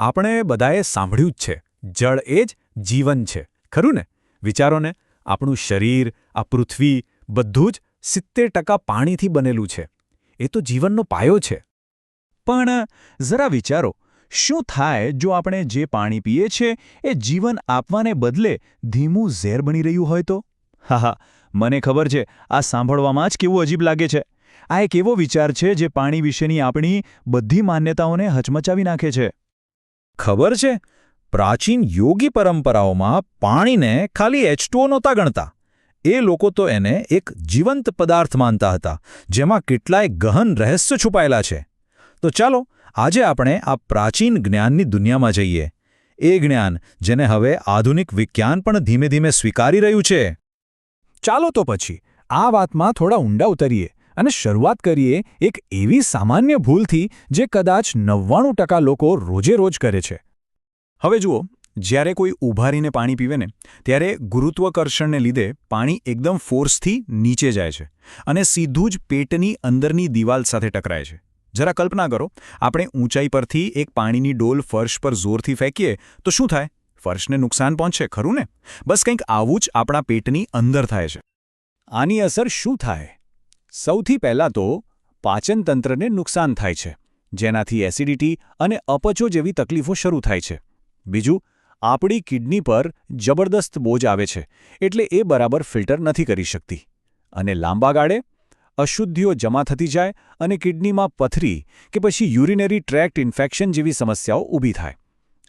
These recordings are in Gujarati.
આપણે બધાએ સાંભળ્યું જ છે. જળ એ જ જીવન છે. ખરું ને? વિચારોને, આપણું શરીર, આ પૃથ્વી બધું જ સિત્તેર ટકા પાણીથી બનેલું છે. એ તો જીવનનો પાયો છે. પણ જરા વિચારો, શું થાય જો આપણે જે પાણી પીએ છીએ એ જીવન આપવાને બદલે ધીમું ઝેર બની રહ્યું હોય તો? હા હા મને ખબર છે, આ સાંભળવામાં જ કેવું અજીબ લાગે છે. આ એક એવો વિચાર છે જે પાણી વિશેની આપણી બધી માન્યતાઓને હચમચાવી નાખે છે. ખબર છે? પ્રાચીન યોગી પરંપરાઓમાં પાણીને ખાલી એચટુઓ નહોતા ગણતા. એ લોકો તો એને એક જીવંત પદાર્થ માનતા હતા, જેમાં કેટલાય ગહન રહસ્ય છુપાયેલા છે. તો ચાલો, આજે આપણે આ પ્રાચીન જ્ઞાનની દુનિયામાં જઈએ. એ જ્ઞાન, જેને હવે આધુનિક વિજ્ઞાન પણ ધીમે ધીમે સ્વીકારી રહ્યું છે. ચાલો તો પછી, આ વાતમાં થોડા ઊંડા ઉતરીએ. અને શરૂઆત કરીએ એક એવી સામાન્ય ભૂલથી જે કદાચ નવ્વાણું ટકા લોકો રોજે રોજ કરે છે. હવે જુઓ, જ્યારે કોઈ ઉભારીને પાણી પીવે ને, ત્યારે ગુરુત્વાકર્ષણને લીધે પાણી એકદમ ફોર્સથી નીચે જાય છે અને સીધું જ પેટની અંદરની દિવાલ સાથે ટકરાય છે. જરા કલ્પના કરો, આપણે ઊંચાઈ પરથી એક પાણીની ડોલ ફર્શ પર જોરથી ફેંકીએ, તો શું થાય? ફર્શને નુકસાન પહોંચે, ખરું ને? બસ કંઈક આવું જ આપણા પેટની અંદર થાય છે. આની અસર શું થાય? સૌથી પહેલાં તો પાચનતંત્રને નુકસાન થાય છે, જેનાથી એસિડિટી અને અપચો જેવી તકલીફો શરૂ થાય છે. બીજું, આપણી કિડની પર જબરદસ્ત બોજ આવે છે, એટલે એ બરાબર ફિલ્ટર નથી કરી શકતી. અને લાંબા ગાળે અશુદ્ધિઓ જમા થતી જાય અને કિડનીમાં પથરી કે પછી યુરિનરી ટ્રેક્ટ ઇન્ફેક્શન જેવી સમસ્યાઓ ઊભી થાય.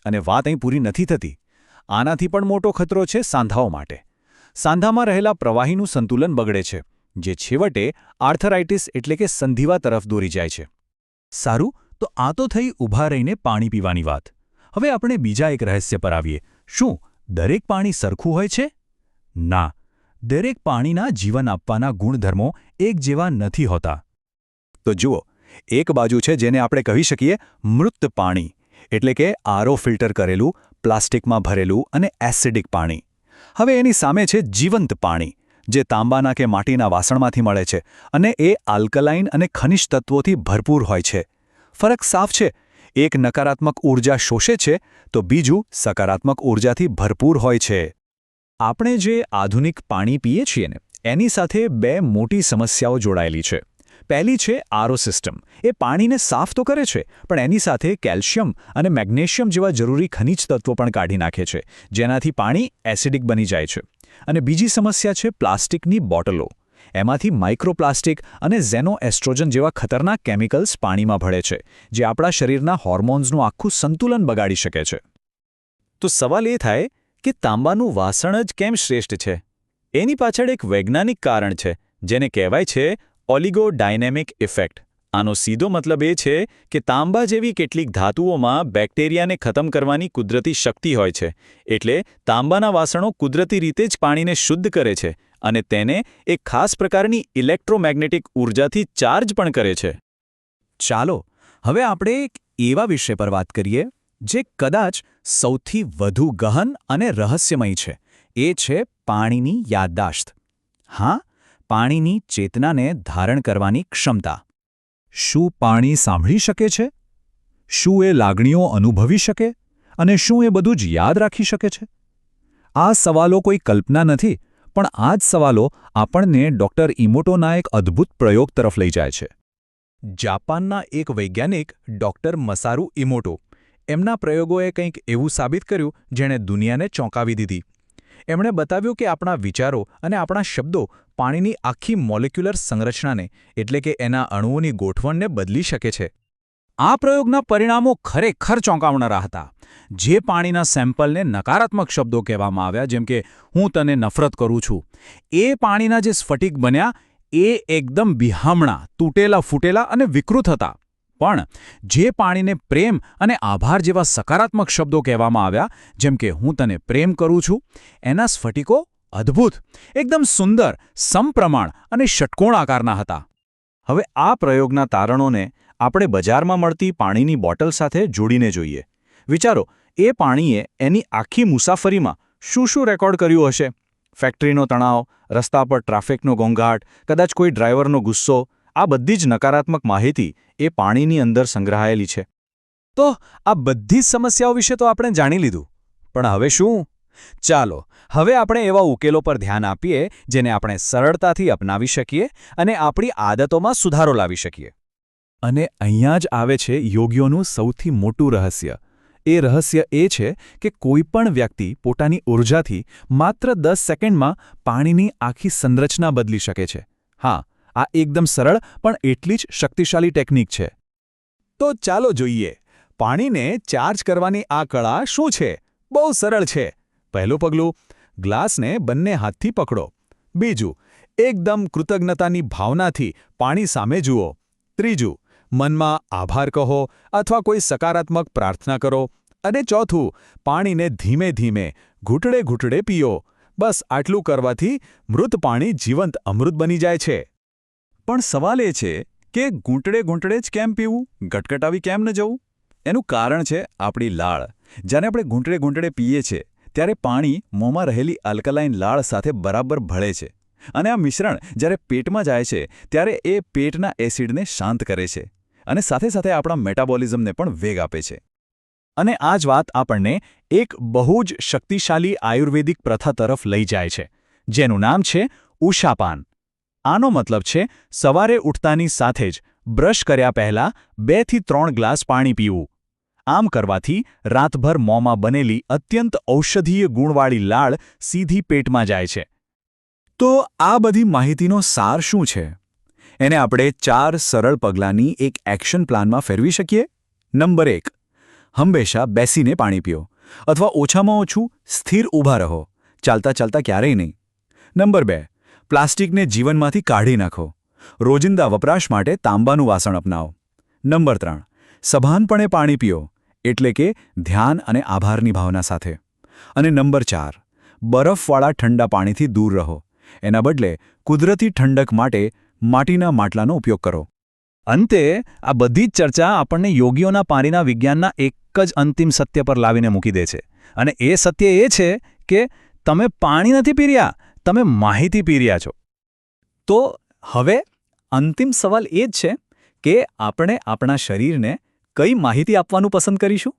અને વાત અહીં પૂરી નથી થતી. આનાથી પણ મોટો ખતરો છે સાંધાઓ માટે. સાંધામાં રહેલા પ્રવાહીનું સંતુલન બગડે છે. જે છેવટે આર્થરાઇટિસ એટલે કે સંધિવા તરફ દોરી જાય છે. સારું, તો આ તો થઈ ઊભા રહીને પાણી પીવાની વાત. હવે આપણે બીજા એક રહસ્ય પર આવીએ. શું, દરેક પાણી સરખું હોય છે? ના. દરેક પાણીના જીવન આપવાના ગુણધર્મો એક જેવા નથી હોતા. તો જુઓ, એક બાજુ છે જેને આપણે કહી શકીએ મૃત પાણી, એટલે કે આરો ફિલ્ટર કરેલું, પ્લાસ્ટિકમાં ભરેલું અને એસિડિક પાણી. હવે એની સામે છે જીવંત પાણી. જે તાંબાના કે માટીના વાસણમાંથી મળે છે અને એ આલ્કલાઇન અને ખનિજ તત્વોથી ભરપૂર હોય છે. ફરક સાફ છે. એક નકારાત્મક ઊર્જા શોષે છે તો બીજું સકારાત્મક ઊર્જાથી ભરપૂર હોય છે. આપણે જે આધુનિક પાણી પીએ છીએ ને, એની સાથે બે મોટી સમસ્યાઓ જોડાયેલી છે. પહેલી છે આરો સિસ્ટમ. એ પાણીને સાફ તો કરે છે, પણ એની સાથે કેલ્શિયમ અને મેગ્નેશિયમ જેવા જરૂરી ખનિજ તત્વો પણ કાઢી નાખે છે, જેનાથી પાણી એસિડિક બની જાય છે. અને બીજી સમસ્યા છે પ્લાસ્ટિકની બોટલો. એમાંથી માઇક્રોપ્લાસ્ટિક અને ઝેનો એસ્ટ્રોજન જેવા ખતરનાક કેમિકલ્સ પાણીમાં ભળે છે, જે આપણા શરીરના હોર્મોન્સનું આખું સંતુલન બગાડી શકે છે. તો સવાલ એ થાય કે તાંબાનું વાસણ જ કેમ શ્રેષ્ઠ છે? એની પાછળ એક વૈજ્ઞાનિક કારણ છે, જેને કહેવાય છે ઓલિગોડાયનેમિક ઇફેક્ટ. આનો સીધો મતલબ એ છે કે તાંબા જેવી કેટલીક ધાતુઓમાં બેક્ટેરિયાને ખતમ કરવાની કુદરતી શક્તિ હોય છે. એટલે તાંબાના વાસણો કુદરતી રીતે જ પાણીને શુદ્ધ કરે છે અને તેને એક ખાસ પ્રકારની ઇલેક્ટ્રોમેગ્નેટિક ઊર્જાથી ચાર્જ પણ કરે છે. ચાલો, હવે આપણે એક એવા વિષય પર વાત કરીએ, જે કદાચ સૌથી વધુ ગહન અને રહસ્યમય છે. એ છે પાણીની યાદદાશ્ત. હા પાણીની ચેતનાને ધારણ કરવાની ક્ષમતા. શું પાણી સાંભળી શકે છે? શું એ લાગણીઓ અનુભવી શકે? અને શું એ બધું જ યાદ રાખી શકે છે? આ સવાલો કોઈ કલ્પના નથી, પણ આ જ સવાલો આપણને ડૉક્ટર ઇમોટોના એક અદ્ભુત પ્રયોગ તરફ લઈ જાય છે. જાપાનના એક વૈજ્ઞાનિક ડૉક્ટર મસારુ ઇમોટો એમના પ્રયોગોએ કંઈક એવું સાબિત કર્યું, જેણે દુનિયાને ચોંકાવી દીધી. એમણે બતાવ્યું કે આપણા વિચારો અને આપણા શબ્દો પાણીની આખી મોલેક્યુલર સંરચનાને, એટલે કે એના અણુઓની ગોઠવણને બદલી શકે છે. આ પ્રયોગના પરિણામો ખરેખર ચોંકાવનારા હતા. જે પાણીના સેમ્પલને નકારાત્મક શબ્દો કહેવામાં આવ્યા, જેમ કે, હું તને નફરત કરું છું. એ પાણીના જે સ્ફટિક બન્યા, એ એકદમ બિહામણા, તૂટેલા ફૂટેલા અને વિકૃત હતા. પણ જે પાણીને પ્રેમ અને આભાર જેવા સકારાત્મક શબ્દો કહેવામાં આવ્યા, જેમ કે હું તને પ્રેમ કરું છું, એના સ્ફટિકો અદ્ભુત, એકદમ સુંદર, સમપ્રમાણ અને ષટકોણ આકારના હતા. હવે આ પ્રયોગના તારણોને આપણે બજારમાં મળતી પાણીની બોટલ સાથે જોડીને જોઈએ. વિચારો, એ પાણીએ એની આખી મુસાફરીમાં શું શું રેકોર્ડ કર્યું હશે? ફેક્ટરીનો તણાવ, રસ્તા પર ટ્રાફિકનો ઘોંઘાટ, કદાચ કોઈ ડ્રાઈવરનો ગુસ્સો આ બધી જ નકારાત્મક માહિતી એ પાણીની અંદર સંગ્રહાયેલી છે. તો આ બધી જ સમસ્યાઓ વિશે તો આપણે જાણી લીધું. પણ હવે શું? ચાલો, હવે આપણે એવા ઉકેલો પર ધ્યાન આપીએ જેને આપણે સરળતાથી અપનાવી શકીએ અને આપણી આદતોમાં સુધારો લાવી શકીએ. અને અહીંયા જ આવે છે યોગ્યોનું સૌથી મોટું રહસ્ય. એ રહસ્ય એ છે કે કોઈપણ વ્યક્તિ પોતાની ઊર્જાથી માત્ર દસ સેકન્ડમાં પાણીની આખી સંરચના બદલી શકે છે. હા આ એકદમ સરળ પણ એટલી જ શક્તિશાળી ટેકનિક છે. તો ચાલો જોઈએ, પાણીને ચાર્જ કરવાની આ કળા શું છે? બહુ સરળ છે. પહેલું પગલું, ગ્લાસને બંને હાથથી પકડો. બીજું, એકદમ કૃતજ્ઞતાની ભાવનાથી પાણી સામે જુઓ. ત્રીજું, મનમાં આભાર કહો અથવા કોઈ સકારાત્મક પ્રાર્થના કરો. અને ચોથું, પાણીને ધીમે ધીમે, ઘૂંટડે ઘૂંટડે પીઓ. બસ આટલું કરવાથી મૃત પાણી જીવંત અમૃત બની જાય છે. પણ સવાલ એ છે કે ઘૂંટડે ઘૂંટડે જ કેમ પીવું? ગટગટાવી કેમ ન જવું? એનું કારણ છે આપણી લાળ. જ્યારે આપણે ઘૂંટડે ઘૂંટડે પીએ છીએ ત્યારે પાણી મોંમાં રહેલી આલ્કલાઇન લાળ સાથે બરાબર ભળે છે. અને આ મિશ્રણ જ્યારે પેટમાં જાય છે, ત્યારે એ પેટના એસિડને શાંત કરે છે અને સાથે સાથે આપણા મેટાબોલિઝમને પણ વેગ આપે છે. અને આ જ વાત આપણને એક બહુ જ શક્તિશાળી આયુર્વેદિક પ્રથા તરફ લઈ જાય છે, જેનું નામ છે ઉષાપાન. આનો મતલબ છે, સવારે ઉઠતાની સાથે જ બ્રશ કર્યા પહેલા બેથી ત્રણ ગ્લાસ પાણી પીવું. આમ કરવાથી રાતભર મોંમાં બનેલી અત્યંત ઔષધીય ગુણવાળી લાળ સીધી પેટમાં જાય છે. તો આ બધી માહિતીનો સાર શું છે? એને આપણે ચાર સરળ પગલાંની એક એક્શન પ્લાનમાં ફેરવી શકીએ? નંબર એક, હંમેશા બેસીને પાણી પીઓ, અથવા ઓછામાં ઓછું સ્થિર ઊભા રહો, ચાલતા ચાલતા ક્યારેય નહીં. નંબર બે પ્લાસ્ટિકને જીવનમાંથી કાઢી નાખો. રોજિંદા વપરાશ માટે તાંબાનું વાસણ અપનાવો. નંબર ત્રણ, સભાનપણે પાણી પીઓ, એટલે કે ધ્યાન અને આભારની ભાવના સાથે. અને નંબર ચાર, બરફવાળા ઠંડા પાણીથી દૂર રહો. એના બદલે કુદરતી ઠંડક માટે માટીના માટલાનો ઉપયોગ કરો. અંતે, આ બધી જ ચર્ચા આપણને યોગીઓના પાણીના વિજ્ઞાનના એક જ અંતિમ સત્ય પર લાવીને મૂકી દે છે. અને એ સત્ય એ છે કે તમે પાણી નથી પી રહ્યા તમે માહિતી પી રહ્યા છો. તો હવે અંતિમ સવાલ એ જ છે કે આપણે આપણા શરીરને કઈ માહિતી આપવાનું પસંદ કરીશું?